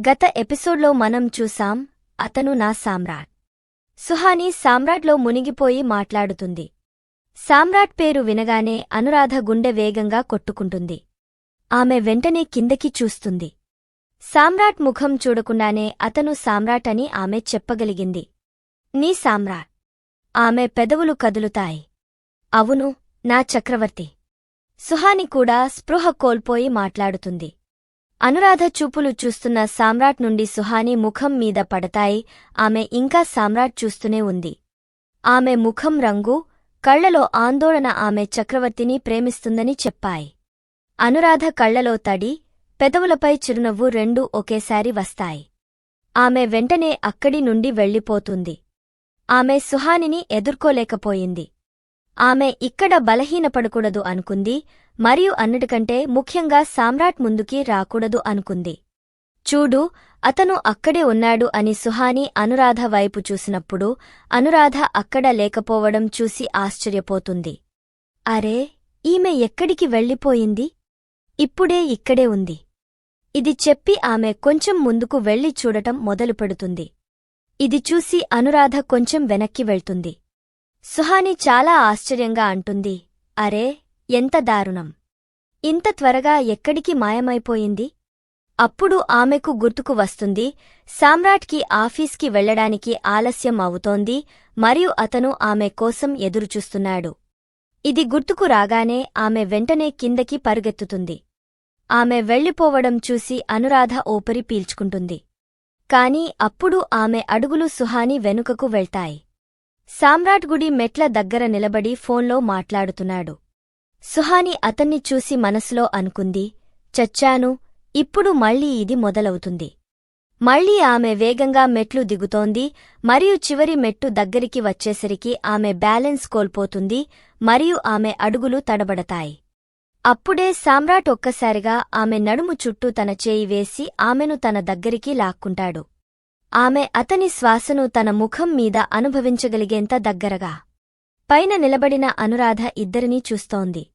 గత ఎపిసోడ్లో మనం చూసాం అతను నా సామ్రాట్. సుహాని సామ్రాట్లో మునిగిపోయి మాట్లాడుతుంది. సామ్రాట్ పేరు వినగానే అనురాధ గుండె వేగంగా కొట్టుకుంటుంది. ఆమె వెంటనే కిందకి చూస్తుంది. సామ్రాట్ ముఖం చూడకుండానే అతను సామ్రాట్ అని ఆమె చెప్పగలిగింది. నీ సామ్రాట్. ఆమె పెదవులు కదులుతాయి. అవును నా చక్రవర్తి. సుహాని కూడా స్పృహ కోల్పోయి మాట్లాడుతుంది. అనురాధ చూపులు చూస్తున్న సామ్రాట్ నుండి సుహాని ముఖం మీద పడతాయి. ఆమె ఇంకా సామ్రాట్ చూస్తూనే ఉంది. ఆమె ముఖం రంగు కళ్ళలో ఆందోళన ఆమె చక్రవర్తిని ప్రేమిస్తుందని చెప్పాయి. అనురాధ కళ్ళలో తడి పెదవులపై చిరునవ్వు రెండూ ఒకేసారి వస్తాయి. ఆమె వెంటనే అక్కడి నుండి వెళ్ళిపోతుంది. ఆమె సుహానిని ఎదుర్కోలేకపోయింది. ఆమె ఇక్కడ బలహీనపడకూడదు అనుకుంది. మరియు అన్నిటికంటే ముఖ్యంగా సామ్రాట్ ముందుకి రాకూడదు అనుకుంది. చూడు అతను అక్కడే ఉన్నాడు అని సుహాని అనురాధ వైపు చూసినప్పుడు అనురాధ అక్కడ లేకపోవడం చూసి ఆశ్చర్యపోతుంది. అరే ఈమె ఎక్కడికి వెళ్ళిపోయింది? ఇప్పుడే ఇక్కడే ఉంది. ఇది చెప్పి ఆమె కొంచెం ముందుకు వెళ్ళి చూడటం మొదలుపెడుతుంది. ఇది చూసి అనురాధ కొంచెం వెనక్కి వెళ్తుంది. సుహాని చాలా ఆశ్చర్యంగా అంటుంది. అరే ఎంత దారుణం. ఇంత త్వరగా ఎక్కడికి మాయమైపోయింది? అప్పుడు ఆమెకు గుర్తుకు వస్తుంది సామ్రాట్కి ఆఫీస్కి వెళ్ళడానికి ఆలస్యం అవుతోంది మరియు అతను ఆమె కోసం ఎదురుచూస్తున్నాడు. ఇది గుర్తుకు రాగానే ఆమె వెంటనే కిందకి పరుగెత్తుతుంది. ఆమె వెళ్ళిపోవడం చూసి అనురాధ ఓపరి పీల్చుకుంటుంది. కాని అప్పుడు ఆమె అడుగులు సుహాని వెనుకకు వెళ్తాయి. సామ్రాట్ గుడి మెట్ల దగ్గర నిలబడి ఫోన్లో మాట్లాడుతున్నాడు. సుహాని అతన్ని చూసి మనసులో అనుకుంది చచ్చాను ఇప్పుడు మళ్ళీ ఇది మొదలవుతుంది. మళ్ళీ ఆమె వేగంగా మెట్లు దిగుతోంది మరియు చివరి మెట్టు దగ్గరికి వచ్చేసరికి ఆమె బ్యాలెన్స్ కోల్పోతుంది మరియు ఆమె అడుగులు తడబడతాయి. అప్పుడే సామ్రాట్ ఒక్కసారిగా ఆమె నడుము చుట్టూ తన చేయి వేసి ఆమెను తన దగ్గరికి లాక్కుంటాడు. ఆమె అతని శ్వాసను తన ముఖం మీద అనుభవించగలిగేంత దగ్గరగా పైన నిలబడిన అనురాధ ఇద్దరినీ చూస్తోంది.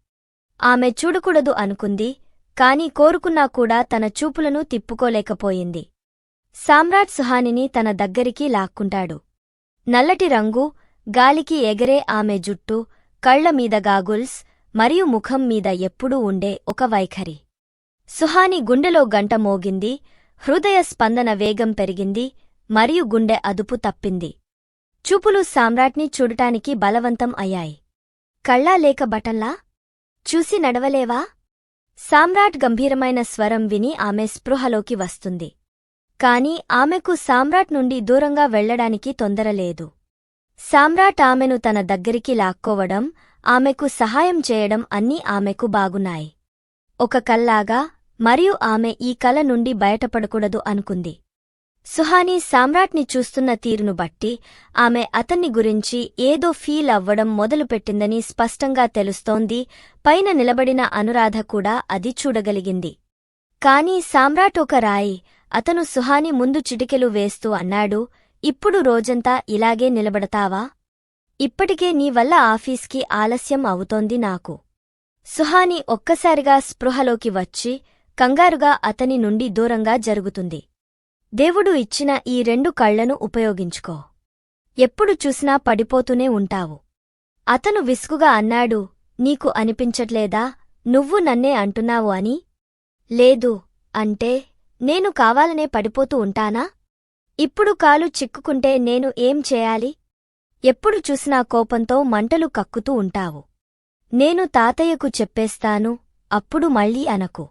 ఆమె చూడకూడదు అనుకుంది కాని కోరుకున్నా కూడా తన చూపులను తిప్పుకోలేకపోయింది. సామ్రాట్ సుహానిని తన దగ్గరికి లాక్కుంటాడు. నల్లటి రంగు గాలికి ఎగరే ఆమె జుట్టు కళ్ళమీద గాగుల్స్ మరియు ముఖం మీద ఎప్పుడూ ఉండే ఒక వైఖరి. సుహాని గుండెలో గంట మోగింది హృదయ స్పందన వేగం పెరిగింది మరియు గుండె అదుపు తప్పింది. చూపులు సామ్రాట్ని చూడటానికి బలవంతం అయ్యాయి. కళ్ళా లేక బటన్లా? చూసి నడవలేవా? సామ్రాట్ గంభీరమైన స్వరం విని ఆమె స్పృహలోకి వస్తుంది. కాని ఆమెకు సామ్రాట్ నుండి దూరంగా వెళ్ళడానికి తొందరలేదు సామ్రాట్ ఆమెను తన దగ్గరికి లాక్కోవడం ఆమెకు సహాయం చేయడం అన్నీ ఆమెకు బాగున్నాయి. ఒక కల్లాగా మరియు ఆమె ఈ కల నుండి బయటపడకూడదు అనుకుంది. సుహాని సామ్రాట్ని చూస్తున్న తీరును బట్టి ఆమె అతన్ని గురించి ఏదో ఫీల్ అవ్వడం మొదలుపెట్టిందని స్పష్టంగా తెలుస్తోంది. పైన నిలబడిన అనురాధ కూడా అది చూడగలిగింది. కాని సామ్రాట్ ఒక రాయి. అతను సుహాని ముందు చిటికెలు వేస్తూ అన్నాడు ఇప్పుడు రోజంతా ఇలాగే నిలబడతావా? ఇప్పటికే నీ వల్ల ఆఫీస్కి ఆలస్యం అవుతోంది నాకు. సుహాని ఒక్కసారిగా స్పృహలోకి వచ్చి కంగారుగా అతని నుండి దూరంగా జరుగుతుంది. దేవుడు ఇచ్చిన ఈ రెండు కళ్ళను ఉపయోగించుకో. ఎప్పుడు చూసినా పడిపోతూనే ఉంటావు. అతను విసుగుగా అన్నాడు నీకు అనిపించట్లేదా? నువ్వు నన్నే అంటున్నావు అని? లేదు అంటే నేను కావాలనే పడిపోతూ ఉంటానా? ఇప్పుడు కాలు చిక్కుకుంటే నేను ఏం చేయాలి? ఎప్పుడు చూసినా కోపంతో మంటలు కక్కుతూ ఉంటావు. నేను తాతయ్యకు చెప్పేస్తాను అప్పుడు మళ్ళీ అనకు.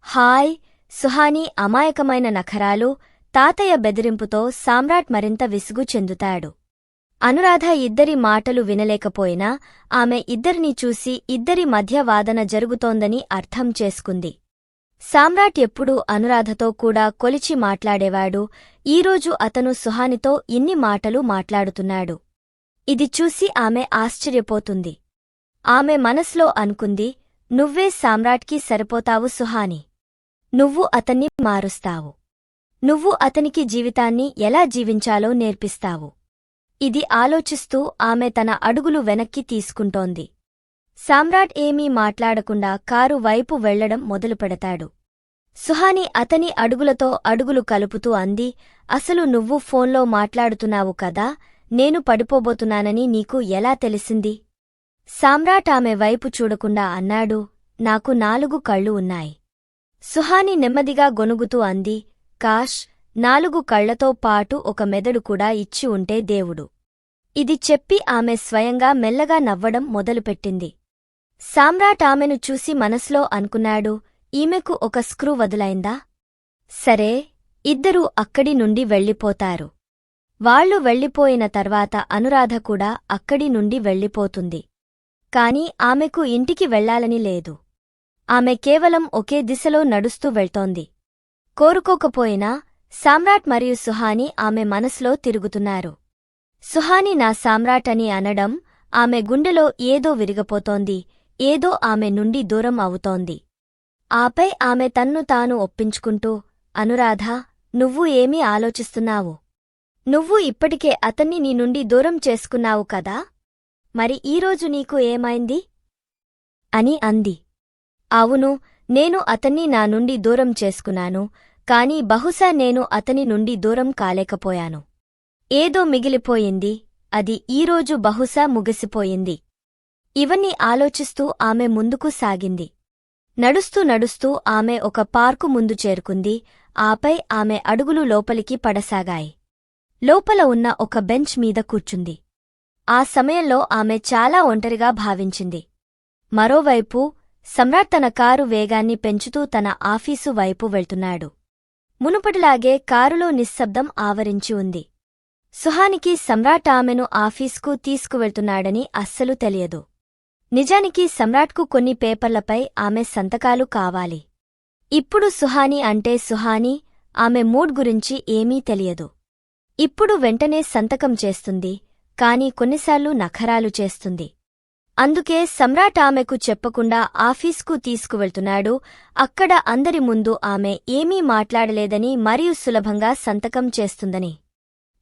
హాయ్ సుహాని అమాయకమైన నఖరాలు తాతయ్య బెదిరింపుతో సామ్రాట్ మరింత విసుగు చెందుతాడు. అనురాధ ఇద్దరి మాటలు వినలేకపోయినా ఆమె ఇద్దరినీ చూసి ఇద్దరి మధ్య వాదన జరుగుతోందని అర్థం చేసుకుంది. సామ్రాట్ ఎప్పుడూ అనురాధతో కూడా కొలిచి మాట్లాడేవాడు. ఈరోజు అతను సుహానితో ఇన్ని మాటలు మాట్లాడుతున్నాడు. ఇది చూసి ఆమె ఆశ్చర్యపోతుంది. ఆమె మనస్లో అనుకుంది నువ్వే సామ్రాట్కి సరిపోతావు సుహాని. నువ్వు అతన్ని మారుస్తావు. నువ్వు అతనికి జీవితాన్ని ఎలా జీవించాలో నేర్పిస్తావు. ఇది ఆలోచిస్తూ ఆమె తన అడుగులు వెనక్కి తీసుకుంటోంది. సామ్రాట్ ఏమీ మాట్లాడకుండా కారు వైపు వెళ్ళడం మొదలుపెడతాడు. సుహాని అతని అడుగులతో అడుగులు కలుపుతూ అంది అసలు నువ్వు ఫోన్లో మాట్లాడుతున్నావు కదా నేను పడిపోబోతున్నానని నీకు ఎలా తెలిసింది? సామ్రాట్ ఆమె వైపు చూడకుండా అన్నాడు నాకు నాలుగు కళ్ళు ఉన్నాయి. సుహాని నెమ్మదిగా గొనుగుతూ అంది కాష్ నాలుగు కళ్ళతో పాటు ఒక మెదడు కూడా ఇచ్చి ఉంటే దేవుడు. ఇది చెప్పి ఆమె స్వయంగా మెల్లగా నవ్వడం మొదలుపెట్టింది. సామ్రాట్ ఆమెను చూసి మనసులో అనుకున్నాడు ఈమెకు ఒక స్క్రూ వదులైందా? సరే ఇద్దరూ అక్కడి నుండి వెళ్ళిపోతారు. వాళ్ళు వెళ్ళిపోయిన తర్వాత అనురాధ కూడా అక్కడి నుండి వెళ్ళిపోతుంది. కాని ఆమెకు ఇంటికి వెళ్ళాలని లేదు. ఆమె కేవలం ఒకే దిశలో నడుస్తూ వెళ్తోంది. కోరుకోకపోయినా సామ్రాట్ మరియు సుహాని ఆమె మనసులో తిరుగుతున్నారు. సుహాని నా సామ్రాట్ అని అనడం ఆమె గుండెలో ఏదో విరిగపోతోంది ఏదో ఆమె నుండి దూరం అవుతోంది. ఆపై ఆమె తన్ను తాను ఒప్పించుకుంటూ అనురాధ నువ్వు ఏమీ ఆలోచిస్తున్నావు? నువ్వు ఇప్పటికే అతన్ని నీ నుండి దూరం చేసుకున్నావు కదా? మరి ఈరోజు నీకు ఏమైంది? అని అంది. అవును నేను అతన్ని నా నుండి దూరం చేసుకున్నాను కాని బహుశా నేను అతని నుండి దూరం కాలేకపోయాను. ఏదో మిగిలిపోయింది అది ఈరోజు బహుశా ముగిసిపోయింది. ఇవన్నీ ఆలోచిస్తూ ఆమె ముందుకు సాగింది. నడుస్తూ నడుస్తూ ఆమె ఒక పార్కు ముందు చేరుకుంది ఆపై ఆమె అడుగులు లోపలికి పడసాగాయి. లోపల ఉన్న ఒక బెంచ్ మీద కూర్చుంది. ఆ సమయంలో ఆమె చాలా ఒంటరిగా భావించింది. మరోవైపు సమ్రాట్ తన కారు వేగాన్ని పెంచుతూ తన ఆఫీసు వైపు వెళ్తున్నాడు. మునుపటిలాగే కారులో నిశ్శబ్దం ఆవరించి ఉంది. సుహానికి సమ్రాట్ ఆమెను ఆఫీస్కు తీసుకువెళ్తున్నాడని అస్సలు తెలియదు. నిజానికి సమ్రాట్కు కొన్ని పేపర్లపై ఆమె సంతకాలు కావాలి. ఇప్పుడు సుహాని అంటే సుహాని ఆమె మూడ్ గురించి ఏమీ తెలియదు. ఇప్పుడు వెంటనే సంతకం చేస్తుంది కాని కొన్నిసార్లు నఖరాలు చేస్తుంది. అందుకే సమ్రాట్ ఆమెకు చెప్పకుండా ఆఫీస్కు తీసుకువెళ్తున్నాడు. అక్కడ అందరి ముందు ఆమె ఏమీ మాట్లాడలేదని మరియు సులభంగా సంతకం చేస్తుందని.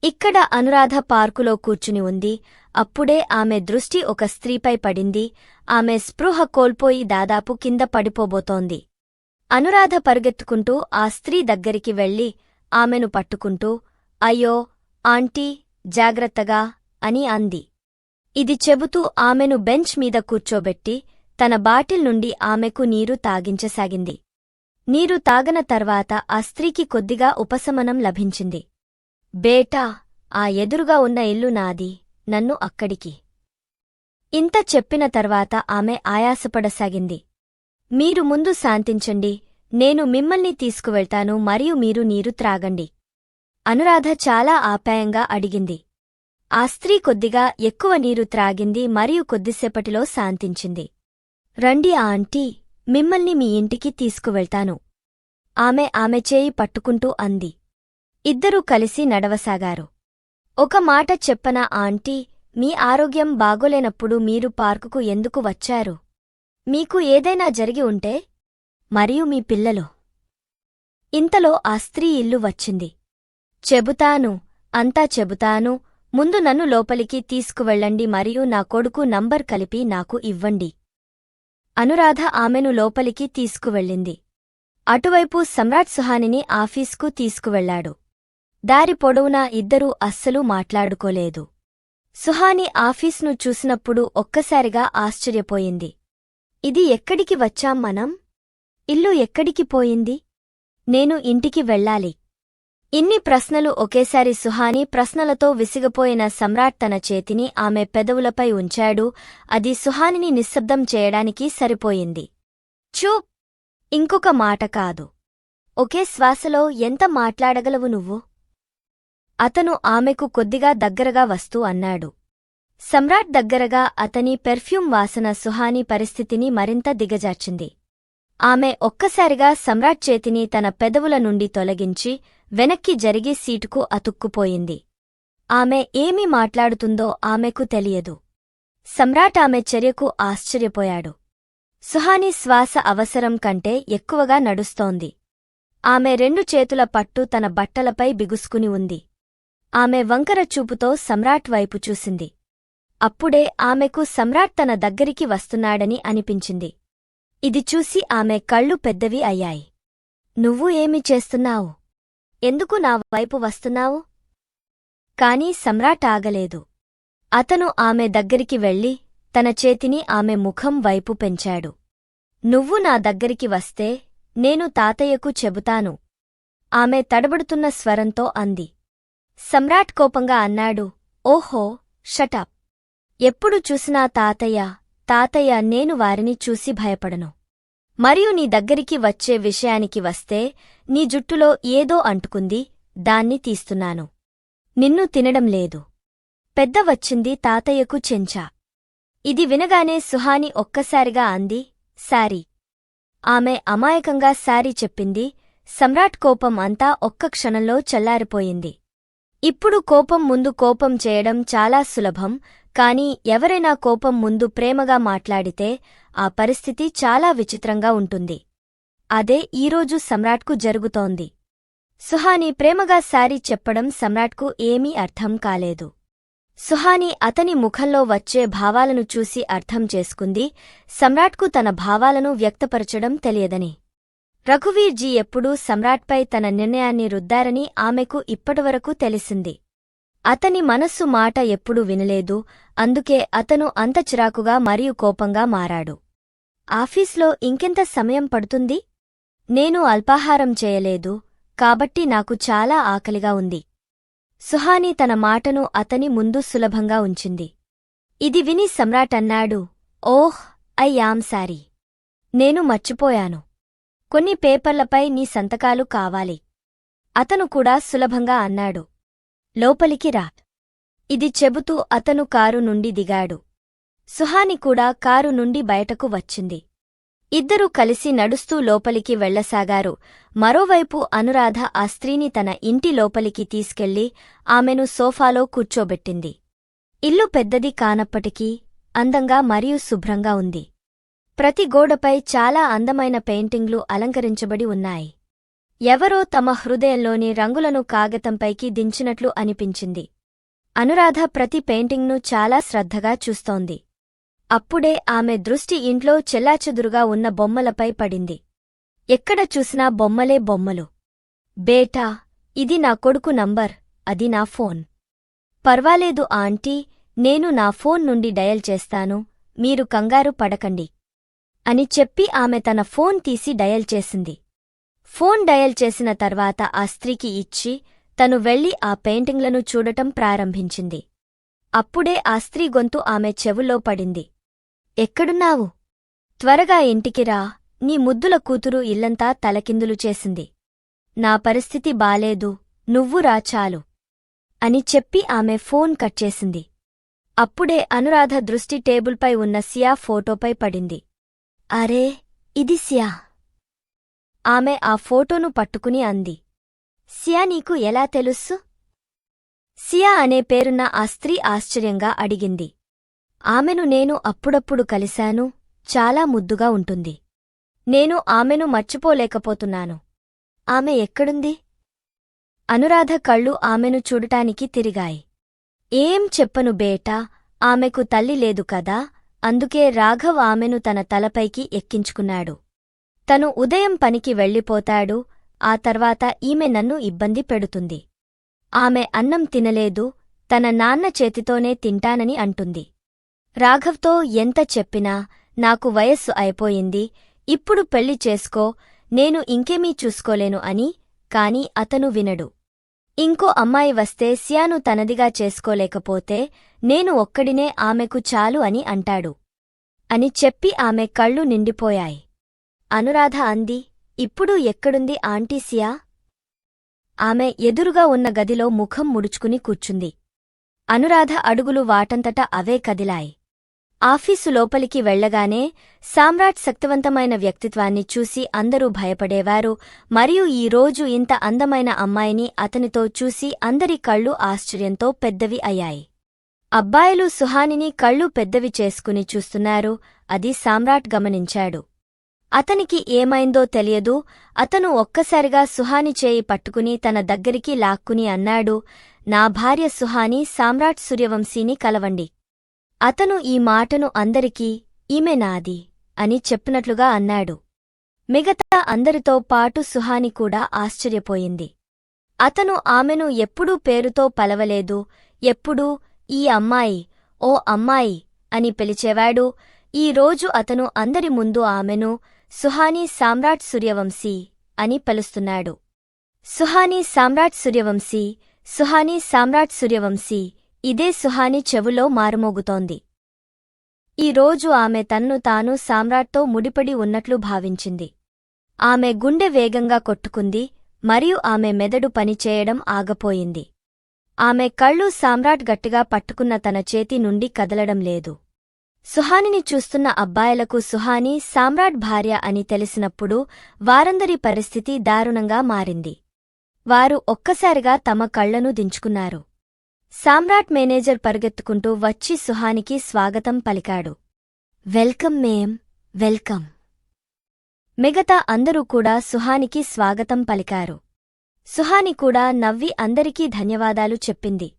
ఇక్కడ అనురాధ పార్కులో కూర్చుని ఉంది. అప్పుడే ఆమె దృష్టి ఒక స్త్రీపై పడింది. ఆమె స్పృహ కోల్పోయి దాదాపు కింద పడిపోబోతోంది. అనురాధ పరుగెత్తుకుంటూ ఆ స్త్రీ దగ్గరికి వెళ్ళి ఆమెను పట్టుకుంటూ అయ్యో ఆంటీ జాగ్రత్తగా అని అంది. ఇది చెబుతూ ఆమెను బెంచ్ మీద కూర్చోబెట్టి తన బాటిల్ నుండి ఆమెకు నీరు తాగించసాగింది. నీరు తాగన తర్వాత ఆ స్త్రీకి కొద్దిగా ఉపశమనం లభించింది. బేటా ఆ ఎదురుగా ఉన్న ఇల్లు నాది నన్ను అక్కడికి ఇంత చెప్పిన తర్వాత ఆమె ఆయాసపడసాగింది. మీరు ముందు శాంతించండి నేను మిమ్మల్ని తీసుకువెళ్తాను మరియు మీరు నీరు త్రాగండి అనురాధ చాలా ఆప్యాయంగా అడిగింది. ఆ స్త్రీ కొద్దిగా ఎక్కువ నీరు త్రాగింది మరియు కొద్దిసేపటిలో శాంతించింది. రండి ఆ ఆంటీ మిమ్మల్ని మీ ఇంటికి తీసుకువెళ్తాను. ఆమె ఆమె చేయి పట్టుకుంటూ అంది. ఇద్దరూ కలిసి నడవసాగారు. ఒక మాట చెప్పనా ఆంటీ మీ ఆరోగ్యం బాగోలేనప్పుడు మీరు పార్కుకు ఎందుకు వచ్చారు? మీకు ఏదైనా జరిగి ఉంటే? మరియు మీ పిల్లలు? ఇంతలో ఆ స్త్రీ ఇల్లు వచ్చింది. చెబుతాను అంతా చెబుతాను ముందు నన్ను లోపలికి తీసుకువెళ్ళండి మరియు నా కొడుకు నంబర్ కలిపి నాకు ఇవ్వండి. అనురాధ ఆమెను లోపలికి తీసుకువెళ్ళింది. అటువైపు సమ్రాట్ సుహానిని ఆఫీస్కు తీసుకువెళ్ళాడు దారి పొడవునా ఇద్దరూ అస్సలు మాట్లాడుకోలేదు. సుహాని ఆఫీస్ను చూసినప్పుడు ఒక్కసారిగా ఆశ్చర్యపోయింది. ఇది ఎక్కడికి వచ్చాం మనం? ఇల్లు ఎక్కడికి పోయింది? నేను ఇంటికి వెళ్ళాలి. ఇన్ని ప్రశ్నలు ఒకేసారి సుహాని ప్రశ్నలతో విసిగపోయిన సమ్రాట్ తన చేతిని ఆమె పెదవులపై ఉంచాడు. అది సుహానిని నిశ్శబ్దం చేయడానికి సరిపోయింది. చూ ఇంకొక మాట కాదు. ఒకే శ్వాసలో ఎంత మాట్లాడగలవు నువ్వు? అతను ఆమెకు కొద్దిగా దగ్గరగా వస్తూ అన్నాడు. సమ్రాట్ దగ్గరగా అతని పెర్ఫ్యూమ్ వాసన సుహాని పరిస్థితిని మరింత దిగజార్చింది. ఆమె ఒక్కసారిగా సమ్రాట్ చేతిని తన పెదవుల నుండి తొలగించి వెనక్కి జరిగి సీటుకు అతుక్కుపోయింది. ఆమె ఏమి మాట్లాడుతుందో ఆమెకు తెలియదు. సమ్రాట్ ఆమె చర్యకు ఆశ్చర్యపోయాడు. సుహాని శ్వాస అవసరం కంటే ఎక్కువగా నడుస్తోంది. ఆమె రెండు చేతుల పట్టు తన బట్టలపై బిగుసుకుని ఉంది. ఆమె వంకర చూపుతో సమ్రాట్ వైపు చూసింది. అప్పుడే ఆమెకు సమ్రాట్ తన దగ్గరికి వస్తున్నాడని అనిపించింది. ఇది చూసి ఆమె కళ్ళు పెద్దవి అయ్యాయి. నువ్వు ఏమి చేస్తున్నావు? ఎందుకు నా వైపు వస్తున్నావు? కాని సమ్రాట్ ఆగలేదు. అతను ఆమె దగ్గరికి వెళ్ళి తన చేతిని ఆమె ముఖం వైపు పెంచాడు. నువ్వు నా దగ్గరికి వస్తే నేను తాతయ్యకు చెబుతాను. ఆమె తడబడుతున్న స్వరంతో అంది. సమ్రాట్ కోపంగా అన్నాడు ఓహో షటప్. ఎప్పుడు చూసినా తాతయ్య తాతయ్య నేను వారిని చూసి భయపడను. మరియు నీ దగ్గరికి వచ్చే విషయానికి వస్తే నీ జుట్టులో ఏదో అంటుకుంది దాన్ని తీస్తున్నాను. నిన్ను తినడం లేదు. పెద్ద వచ్చింది తాతయ్యకు చెంచా. ఇది వినగానే సుహాని ఒక్కసారిగా అంది సారీ. ఆమె అమాయకంగా సారీ చెప్పింది సమ్రాట్ కోపం అంతా ఒక్క క్షణంలో చల్లారిపోయింది. ఇప్పుడు కోపం ముందు కోపం చేయడం చాలా సులభం కాని ఎవరైనా కోపం ముందు ప్రేమగా మాట్లాడితే ఆ పరిస్థితి చాలా విచిత్రంగా ఉంటుంది. అదే ఈరోజు సమ్రాట్కు జరుగుతోంది. సుహాని ప్రేమగా సారీ చెప్పడం సమ్రాట్కు ఏమీ అర్థం కాలేదు. సుహాని అతని ముఖంలో వచ్చే భావాలను చూసి అర్థం చేసుకుంది సమ్రాట్కు తన భావాలను వ్యక్తపరచడం తెలియదని. రఘువీర్జీ ఎప్పుడూ సమ్రాట్పై తన నిర్ణయాన్ని రుద్దారని ఆమెకు ఇప్పటివరకు తెలిసింది. అతని మనస్సు మాట ఎప్పుడూ వినలేదు అందుకే అతను అంత చిరాకుగా మరియు కోపంగా మారాడు. ఆఫీస్లో ఇంకెంత సమయం పడుతుంది? నేను అల్పాహారం చేయలేదు కాబట్టి నాకు చాలా ఆకలిగా ఉంది. సుహాని తన మాటను అతని ముందు సులభంగా ఉంచింది. ఇది విని సమ్రాట్ అన్నాడు ఓహ్ ఐ యామ్ సారీ. నేను మర్చిపోయాను. కొన్ని పేపర్లపై నీ సంతకాలు కావాలి. అతను కూడా సులభంగా అన్నాడు. లోపలికి రా. ఇది చెబుతూ అతను కారు నుండి దిగాడు. సుహాని కూడా కారు నుండి బయటకు వచ్చింది. ఇద్దరూ కలిసి నడుస్తూ లోపలికి వెళ్ళసాగారు మరోవైపు అనురాధ ఆ స్త్రీని తన ఇంటి లోపలికి తీసుకెళ్ళి ఆమెను సోఫాలో కూర్చోబెట్టింది. ఇల్లు పెద్దది కానప్పటికీ అందంగా మరియు శుభ్రంగా ఉంది. ప్రతి గోడపై చాలా అందమైన పెయింటింగ్లు అలంకరించబడి ఉన్నాయి. ఎవరో తమ హృదయంలోని రంగులను కాగితంపైకి దించినట్లు అనిపించింది. అనురాధ ప్రతి పెయింటింగ్ను చాలా శ్రద్ధగా చూస్తోంది. అప్పుడే ఆమె దృష్టి ఇంట్లో చెల్లాచెదురుగా ఉన్న బొమ్మలపై పడింది. ఎక్కడ చూసినా బొమ్మలే బొమ్మలు. బేటా ఇది నా కొడుకు నంబర్ అది నా ఫోన్. పర్వాలేదు ఆంటీ నేను నా ఫోన్ నుండి డయల్ చేస్తాను మీరు కంగారు పడకండి. అని చెప్పి ఆమె తన ఫోన్ తీసి డయల్ చేసింది. ఫోన్ డయల్ చేసిన తర్వాత ఆ స్త్రీకి ఇచ్చి తను వెళ్ళి ఆ పెయింటింగ్లను చూడటం ప్రారంభించింది. అప్పుడే ఆ స్త్రీ గొంతు ఆమె చెవుల్లో పడింది. ఎక్కడున్నావు? త్వరగా ఇంటికి రా. నీ ముద్దుల కూతురు ఇల్లంతా తలకిందులు చేసింది. నా పరిస్థితి బాలేదు. నువ్వు రా చాలు అని చెప్పి ఆమె ఫోన్ కట్ చేసింది. అప్పుడే అనురాధ దృష్టి టేబుల్పై ఉన్న సియా ఫోటోపై పడింది. అరే ఇది సియా. ఆమె ఆ ఫోటోను పట్టుకుని అంది. సియా నీకు ఎలా తెలుస్సు సియా అనే పేరున్న ఆ స్త్రీ ఆశ్చర్యంగా అడిగింది. ఆమెను నేను అప్పుడప్పుడు కలిశాను చాలా ముద్దుగా ఉంటుంది. నేను ఆమెను మర్చిపోలేకపోతున్నాను. ఆమె ఎక్కడుంది? అనురాధ కళ్ళు ఆమెను చూడటానికి తిరిగాయి. ఏం చెప్పను బేటా ఆమెకు తల్లి లేదు కదా అందుకే రాఘవ్ ఆమెను తన తలపైకి ఎక్కించుకున్నాడు. తను ఉదయం పనికి వెళ్ళిపోతాడు ఆ తర్వాత ఈమె నన్ను ఇబ్బంది పెడుతుంది. ఆమె అన్నం తినలేదు తన నాన్న చేతితోనే తింటానని అంటుంది. రాఘవ్తో ఎంత చెప్పినా నాకు వయస్సు అయిపోయింది ఇప్పుడు పెళ్ళి చేసుకో నేను ఇంకేమీ చూసుకోలేను అని కాని అతను వినడు. ఇంకో అమ్మాయి వస్తే సియాను తనదిగా చేసుకోలేకపోతే నేను ఒక్కడినే ఆమెకు చాలు అని అంటాడు. అని చెప్పి ఆమె కళ్ళు నిండిపోయాయి. అనురాధ అంది ఇప్పుడు ఎక్కడుంది ఆంటీ సియా? ఆమె ఎదురుగా ఉన్న గదిలో ముఖం ముడుచుకుని కూర్చుంది. అనురాధ అడుగులు వాటంతట అవే కదిలాయి. ఆఫీసు లోపలికి వెళ్ళగానే సామ్రాట్ శక్తివంతమైన వ్యక్తిత్వాన్ని చూసి అందరూ భయపడేవారు మరియు ఈ రోజు ఇంత అందమైన అమ్మాయిని అతనితో చూసి అందరి కళ్ళు ఆశ్చర్యంతో పెద్దవి అయ్యాయి. అబ్బాయిలు సుహానిని కళ్ళు పెద్దవి చేసుకుని చూస్తున్నారు అది సామ్రాట్ గమనించాడు. అతనికి ఏమైందో తెలియదు. అతను ఒక్కసారిగా సుహాని చేయి పట్టుకుని తన దగ్గరికి లాక్కుని అన్నాడు నా భార్య సుహాని సామ్రాట్ సూర్యవంశీని కలవండి. అతను ఈ మాటను అందరికీ ఈమె నాది అని చెప్పినట్లుగా అన్నాడు. మిగతా అందరితో పాటు సుహాని కూడా ఆశ్చర్యపోయింది. అతను ఆమెను ఎప్పుడూ పేరుతో పలవలేదు. ఎప్పుడూ? ఈ అమ్మాయి? ఓ అమ్మాయి? అని పిలిచేవాడు. ఈ రోజు అతను అందరి ముందు ఆమెను సుహానీ సామ్రాట్ సూర్యవంశీ అని పిలుస్తున్నాడు. సుహానీ సామ్రాట్ సూర్యవంశీ సుహానీ సామ్రాట్ సూర్యవంశీ ఇదే సుహాని చెవులో మారుమోగుతోంది. ఈ రోజు ఆమె తన్ను తాను సామ్రాట్తో ముడిపడి ఉన్నట్లు భావించింది. ఆమె గుండె వేగంగా కొట్టుకుంది మరియు ఆమె మెదడు పనిచేయడం ఆగపోయింది. ఆమె కళ్ళు సామ్రాట్ గట్టిగా పట్టుకున్న తన చేతి నుండి కదలడం లేదు. సుహానిని చూస్తున్న అబ్బాయిలకు సుహాని సామ్రాట్ భార్య అని తెలిసినప్పుడు వారందరి పరిస్థితి దారుణంగా మారింది. వారు ఒక్కసారిగా తమ కళ్ళను దించుకున్నారు. సామ్రాట్ మేనేజర్ పరుగెత్తుకుంటూ వచ్చి సుహానికి స్వాగతం పలికాడు. వెల్కమ్ మేం. వెల్కమ్. మిగతా అందరూ కూడా సుహానికి స్వాగతం పలికారు. సుహాని కూడా నవ్వి అందరికీ ధన్యవాదాలు చెప్పింది.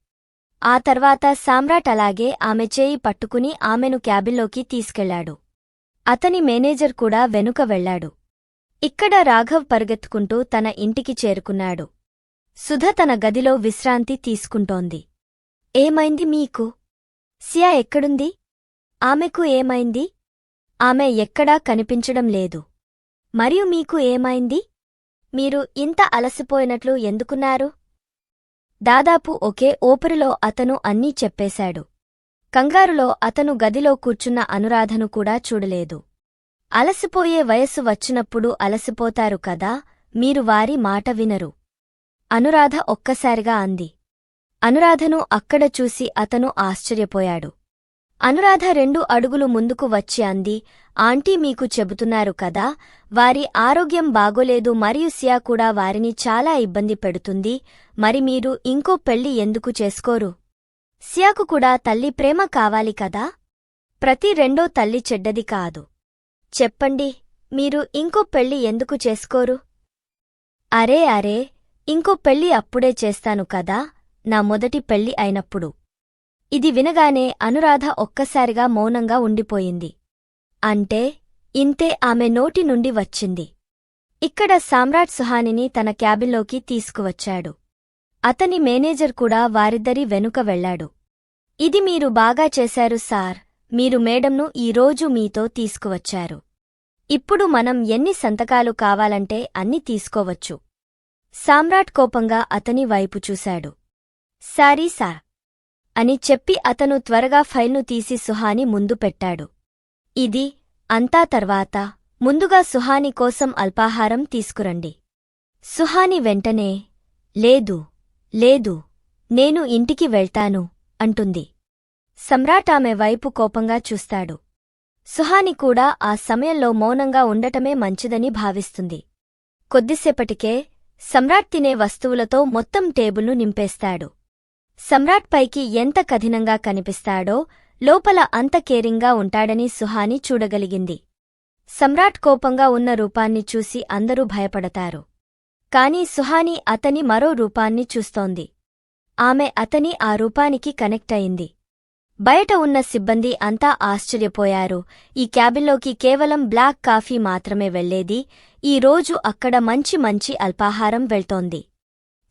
ఆ తర్వాత సామ్రాట్ అలాగే ఆమె చేయి పట్టుకుని ఆమెను క్యాబిన్లోకి తీసుకెళ్ళాడు. అతని మేనేజర్ కూడా వెనుక వెళ్ళాడు. ఇక్కడ రాఘవ్ పరుగెత్తుకుంటూ తన ఇంటికి చేరుకున్నాడు. సుధ తన గదిలో విశ్రాంతి తీసుకుంటోంది. ఏమైంది మీకు? సియా ఎక్కడుంది? ఆమెకు ఏమైంది? ఆమె ఎక్కడా కనిపించడం లేదు. మరియు మీకు ఏమైంది? మీరు ఇంత అలసిపోయినట్లు ఎందుకున్నారు? దాదాపు ఒకే ఓపరిలో అతను అన్నీ చెప్పేశాడు. కంగారులో అతను గదిలో కూర్చున్న అనురాధను కూడా చూడలేదు. అలసిపోయే వయస్సు వచ్చినప్పుడు అలసిపోతారు కదా మీరు వారి మాట వినరు. అనురాధ ఒక్కసారిగా అంది. అనురాధను అక్కడ చూసి అతను ఆశ్చర్యపోయాడు. అనురాధ రెండు అడుగులు ముందుకు వచ్చి అంది ఆంటీ మీకు చెబుతున్నారు కదా వారి ఆరోగ్యం బాగోలేదు మరియు సియా కూడా వారిని చాలా ఇబ్బంది పెడుతుంది మరి మీరు ఇంకో పెళ్ళి ఎందుకు చేసుకోరు? సియాకు కూడా తల్లి ప్రేమ కావాలి కదా? ప్రతి రెండో తల్లి చెడ్డది కాదు. చెప్పండి మీరు ఇంకో పెళ్ళి ఎందుకు చేసుకోరు? అరే అరే ఇంకో పెళ్ళి అప్పుడే చేస్తాను కదా నా మొదటి పెళ్ళి అయినప్పుడు. ఇది వినగానే అనురాధ ఒక్కసారిగా మౌనంగా ఉండిపోయింది. అంటే ఇంతే ఆమె నోటి నుండి వచ్చింది. ఇక్కడ సామ్రాట్ సుహానిని తన క్యాబిన్లోకి తీసుకువచ్చాడు. అతని మేనేజర్ కూడా వారిద్దరి వెనుక వెళ్ళాడు ఇది మీరు బాగా చేశారు సార్. మీరు మేడంను ఈరోజు మీతో తీసుకువచ్చారు. ఇప్పుడు మనం ఎన్ని సంతకాలు కావాలంటే అన్ని తీసుకోవచ్చు. సామ్రాట్ కోపంగా అతని వైపు చూశాడు. Sorry sir. అని చెప్పి అతను త్వరగా ఫైల్ను తీసి సుహాని ముందు పెట్టాడు. ఇది అంతా తర్వాత ముందుగా సుహాని కోసం అల్పాహారం తీసుకురండి. సుహాని వెంటనే లేదు లేదు నేను ఇంటికి వెళ్తాను అంటుంది. సమ్రాట్ ఆమె వైపు కోపంగా చూస్తాడు. సుహాని కూడా ఆ సమయంలో మౌనంగా ఉండటమే మంచిదని భావిస్తుంది. కొద్దిసేపటికే సమ్రాట్ తినే వస్తువులతో మొత్తం టేబుల్ను నింపేస్తాడు. సమ్రాట్ పైకి ఎంత కఠినంగా కనిపిస్తాడో లోపల అంత కేరింగ్గా ఉంటాడని సుహాని చూడగలిగింది. సమ్రాట్ కోపంగా ఉన్న రూపాన్ని చూసి అందరూ భయపడతారు. కాని సుహాని అతని మరో రూపాన్ని చూస్తోంది. ఆమె అతని ఆ రూపానికి కనెక్ట్ అయింది. బయట ఉన్న సిబ్బంది అంతా ఆశ్చర్యపోయారు. ఈ క్యాబిన్లోకి కేవలం బ్లాక్ కాఫీ మాత్రమే వెళ్ళేది. ఈ రోజు అక్కడ మంచి మంచి అల్పాహారం వెళ్తోంది.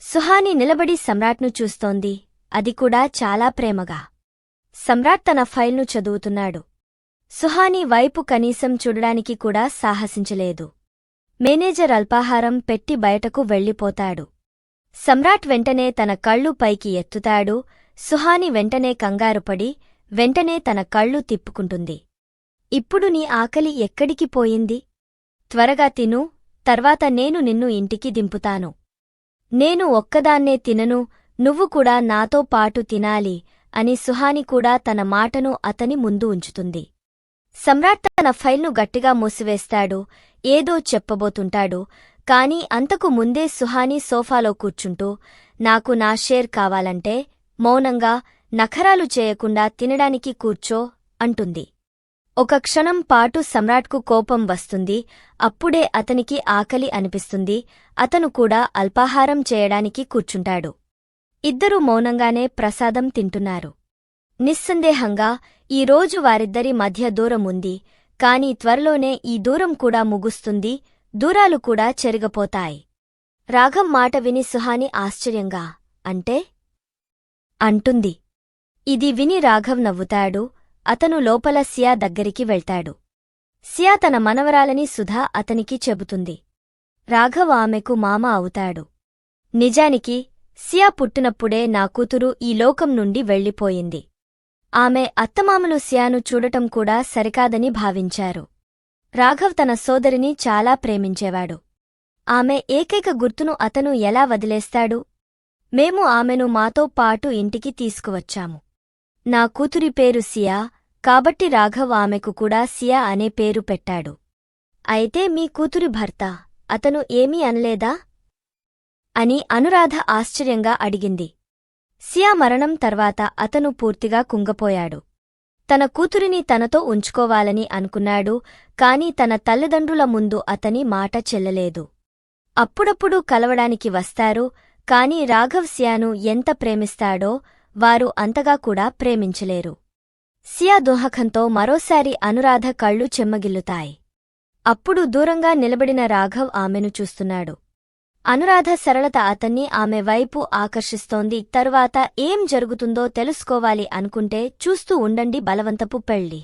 సుహాని నిలబడి సమ్రాట్ను చూస్తోంది. అది కూడా చాలా ప్రేమగా. సమ్రాట్ తన ఫైల్ను చదువుతున్నాడు. సుహాని వైపు కనీసం చూడడానికి కూడా సాహసించలేదు. మేనేజర్ అల్పాహారం పెట్టి బయటకు వెళ్ళిపోతాడు. సమ్రాట్ వెంటనే తన కళ్ళు పైకి ఎత్తుతాడు. సుహాని వెంటనే కంగారుపడి వెంటనే తన కళ్ళు తిప్పుకుంటుంది. ఇప్పుడు నీ ఆకలి ఎక్కడికి పోయింది? త్వరగా తిను తర్వాత నేను నిన్ను ఇంటికి దింపుతాను. నేను ఒక్కదాన్నే తినను నువ్వు కూడా నాతో పాటు తినాలి అని సుహాని కూడా తన మాటను అతని ముందు ఉంచుతుంది. సమ్రాట్ తన ఫైల్ను గట్టిగా మూసివేస్తాడు ఏదో చెప్పబోతుంటాడు కాని అంతకు ముందే సుహాని సోఫాలో కూర్చుంటూ నాకు నా షేర్ కావాలంటే మౌనంగా నఖరాలు చేయకుండా తినడానికి కూర్చో అంటుంది. ఒక క్షణం పాటు సమ్రాట్కు కోపం వస్తుంది అప్పుడే అతనికి ఆకలి అనిపిస్తుంది అతను కూడా అల్పాహారం చేయడానికి కూర్చుంటాడు. ఇద్దరూ మౌనంగానే ప్రసాదం తింటున్నారు. నిస్సందేహంగా ఈరోజు వారిద్దరి మధ్య దూరం ఉంది కాని త్వరలోనే ఈ దూరం కూడా ముగుస్తుంది దూరాలు కూడా చెరిగపోతాయి. రాఘం మాట విని సుహాని ఆశ్చర్యంగా అంటే? అంటుంది. ఇది విని రాఘవ్ నవ్వుతాడు అతను లోపల సియా దగ్గరికి వెళ్తాడు. సియా తన మనవరాలని సుధా అతనికి చెబుతుంది. రాఘవ్ ఆమెకు మామ అవుతాడు. నిజానికి సియా పుట్టినప్పుడే నా కూతురు ఈ లోకం నుండి వెళ్ళిపోయింది. ఆమె అత్తమామలు సియాను చూడటం కూడా సరికాదని భావించారు. రాఘవ్ తన సోదరిని చాలా ప్రేమించేవాడు. ఆమె ఏకైక గుర్తును అతను ఎలా వదిలేస్తాడు? మేము ఆమెను మాతో పాటు ఇంటికి తీసుకువచ్చాము. నా కూతురి పేరు సియా కాబట్టి రాఘవ్ ఆమెకు కూడా సియా అనే పేరు పెట్టాడు. అయితే మీ కూతురి భర్త అతను ఏమీ అనలేదా? అని అనురాధ ఆశ్చర్యంగా అడిగింది. సియా మరణం తర్వాత అతను పూర్తిగా కుంగపోయాడు. తన కూతురిని తనతో ఉంచుకోవాలని అనుకున్నాడు కాని తన తల్లిదండ్రుల ముందు అతని మాట చెల్లలేదు. అప్పుడప్పుడు కలవడానికి వస్తారు కాని రాఘవ్ సియాను ఎంత ప్రేమిస్తాడో వారు అంతగా కూడా ప్రేమించలేరు. సియా దోహకంతో మరోసారి అనురాధ కళ్ళు చెమ్మగిల్లుతాయి. అప్పుడు దూరంగా నిలబడిన రాఘవ్ ఆమెను చూస్తున్నాడు. అనురాధ సరళత అతన్ని ఆమె వైపు ఆకర్షిస్తోంది. తరువాత ఏం జరుగుతుందో తెలుసుకోవాలి అనుకుంటే చూస్తూ ఉండండి బలవంతపు పెళ్ళి